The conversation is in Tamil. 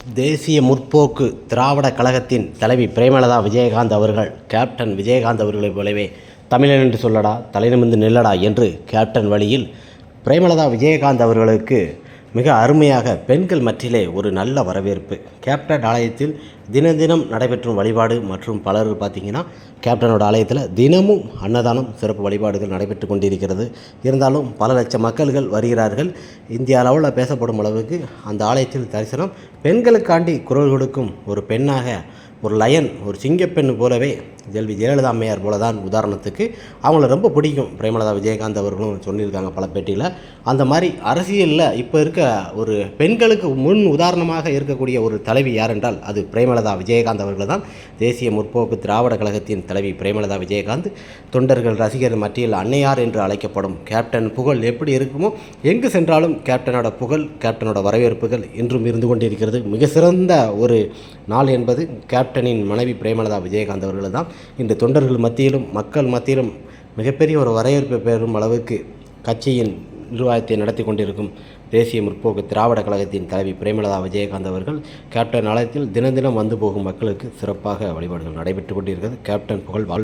தேசிய முற்போக்கு திராவிட கழகத்தின் தலைவி பிரேமலதா விஜயகாந்த் அவர்கள் கேப்டன் விஜயகாந்த் அவர்களைப் போலவே தமிழன் என்று சொல்லடா தலைநிமிர்ந்து நில்லடா என்று கேப்டன் வழியில் பிரேமலதா விஜயகாந்த் அவர்களுக்கு மிக அருமையாக பெண்கள் மற்றிலே ஒரு நல்ல வரவேற்பு. கேப்டன் ஆலயத்தில் தின தினம் நடைபெற்றும் வழிபாடு மற்றும் பலர் பார்த்திங்கன்னா கேப்டனோட ஆலயத்தில் தினமும் அன்னதானம் சிறப்பு வழிபாடுகள் நடைபெற்று கொண்டிருக்கிறது. இருந்தாலும் பல லட்சம் மக்கள்கள் வருகிறார்கள். இந்திய அளவில் பேசப்படும் அளவுக்கு அந்த ஆலயத்தில் தரிசனம் பெண்களுக்காண்டி குரல் கொடுக்கும் ஒரு பெண்ணாக ஒரு லயன் ஒரு சிங்கப்பெண் போலவே ஜெல்வி ஜெயலலிதா அம்மையார் போல தான் உதாரணத்துக்கு அவங்கள ரொம்ப பிடிக்கும். பிரேமலதா விஜயகாந்த் அவர்களும் சொல்லியிருக்காங்க பல பேட்டியில். அந்த மாதிரி அரசியலில் இப்போ இருக்க ஒரு பெண்களுக்கு முன் உதாரணமாக இருக்கக்கூடிய ஒரு தலைவி யார் என்றால் அது பிரேமலதா விஜயகாந்த் அவர்கள் தான் தேசிய முற்போக்கு திராவிட கழகத்தின் தலைவி பிரேமலதா விஜயகாந்த். தொண்டர்கள் ரசிகர் மத்தியில் அன்னையார் என்று அழைக்கப்படும் கேப்டன் புகழ் எப்படி இருக்குமோ எங்கு சென்றாலும் கேப்டனோட புகழ் கேப்டனோட வரவேற்புகள் இன்றும் இருந்து கொண்டிருக்கிறது. மிக சிறந்த ஒரு நாள் என்பது கேப்டனின் மனைவி பிரேமலதா விஜயகாந்த் அவர்கள் தான் இன்று தொண்டர்கள் மத்தியிலும் மக்கள் மத்தியிலும் மிகப்பெரிய ஒரு வரவேற்பு பெறும் அளவுக்கு கட்சியின் நிர்வாகத்தை நடத்தி கொண்டிருக்கும் தேசிய முற்போக்கு திராவிட கழகத்தின் தலைவி பிரேமலதா விஜயகாந்த் அவர்கள் கேப்டன் ஆலயத்தில் தினம் தினம் வந்து போகும் மக்களுக்கு சிறப்பாக வழிபாடுகள் நடைபெற்று கொண்டிருக்கிறது. கேப்டன் புகழ் வாழ்